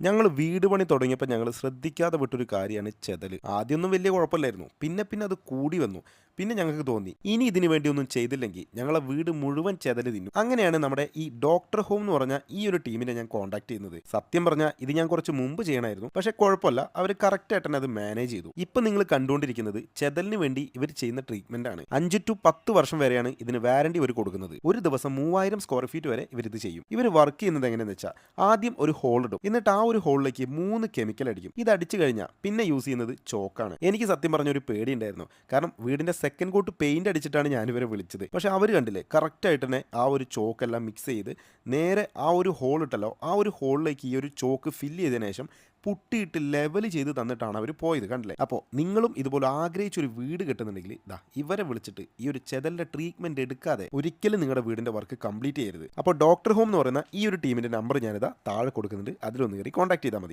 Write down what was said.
ഞങ്ങൾ വീട് പണി തുടങ്ങിയപ്പോൾ ഞങ്ങൾ ശ്രദ്ധിക്കാതെ വിട്ടൊരു കാര്യമാണ് ചെതൽ ആദ്യമൊന്നും വലിയ കുഴപ്പമില്ലായിരുന്നു. പിന്നെ പിന്നെ അത് കൂടി വന്നു. പിന്നെ ഞങ്ങൾക്ക് തോന്നി ഇനി ഇതിനു വേണ്ടി ഒന്നും ചെയ്തില്ലെങ്കിൽ ഞങ്ങളെ വീട് മുഴുവൻ ചെതൽ തിന്നും. അങ്ങനെയാണ് നമ്മുടെ ഈ ഡോക്ടർ ഹോം എന്ന് പറഞ്ഞ ഈ ഒരു ടീമിനെ ഞാൻ കോൺടാക്ട് ചെയ്യുന്നത്. സത്യം പറഞ്ഞാൽ ഇത് ഞാൻ കുറച്ച് മുമ്പ് ചെയ്യണമായിരുന്നു പക്ഷെ കുഴപ്പമില്ല അവർ കറക്റ്റ് ആയിട്ട് അത് മാനേജ് ചെയ്തു. ഇപ്പൊ നിങ്ങൾ കണ്ടുകൊണ്ടിരിക്കുന്നത് ചെതലിന് വേണ്ടി ഇവർ ചെയ്യുന്ന ട്രീറ്റ്മെന്റ് ആണ്. അഞ്ച് ടു പത്ത് വർഷം വരെയാണ് ഇതിന് വാരണ്ടി ഇവർ കൊടുക്കുന്നത്. ഒരു ദിവസം മൂവായിരം സ്ക്വയർ ഫീറ്റ് വരെ ഇവർ ഇത് ചെയ്യും. ഇവർ വർക്ക് ചെയ്യുന്നത് എങ്ങനെയെന്ന് വെച്ചാൽ ആദ്യം ഒരു ഹോൾ ഇടും. എന്നിട്ട് ആ ഒരു ഹോളിലേക്ക് മൂന്ന് കെമിക്കൽ അടിക്കും. ഇത് അടിച്ചു കഴിഞ്ഞാൽ പിന്നെ യൂസ് ചെയ്യുന്നത് ചോക്കാണ് എനിക്ക് സത്യം പറഞ്ഞ ഒരു പേടി ഉണ്ടായിരുന്നു. കാരണം വീടിന്റെ സെക്കൻഡ് കോട്ട് പെയിന്റ് അടിച്ചിട്ടാണ് ഞാനിവരെ വിളിച്ചത്. പക്ഷേ അവർ കണ്ടില്ലേ കറക്റ്റായിട്ട് തന്നെ ആ ഒരു ചോക്കെല്ലാം മിക്സ് ചെയ്ത് നേരെ ആ ഒരു ഹോൾ ഇട്ടല്ലോ. ആ ഒരു ഹോളിലേക്ക് ഈ ഒരു ചോക്ക് ഫില്ല് ചെയ്തതിനു ശേഷം പുട്ടിയിട്ട് ലെവൽ ചെയ്ത് തന്നിട്ടാണ് അവർ പോയത് കണ്ടില്ലേ? അപ്പോൾ നിങ്ങളും ഇതുപോലെ ആഗ്രഹിച്ചൊരു വീട് കിട്ടുന്നുണ്ടെങ്കിൽ ഇതാ ഇവരെ വിളിച്ചിട്ട് ഈ ഒരു ചെതലിന്റെ ട്രീറ്റ്മെന്റ് എടുക്കാതെ ഒരിക്കലും നിങ്ങളുടെ വീടിന്റെ വർക്ക് കംപ്ലീറ്റ് ചെയ്യരുത്. അപ്പോൾ ഡോക്ടർ ഹോം എന്ന് പറയുന്ന ഈ ഒരു ടീമിന്റെ നമ്പർ ഞാനിതാ താഴെ കൊടുക്കുന്നുണ്ട്. അതിലൊന്ന് കയറി കോൺടാക്ട് ചെയ്താൽ മതി.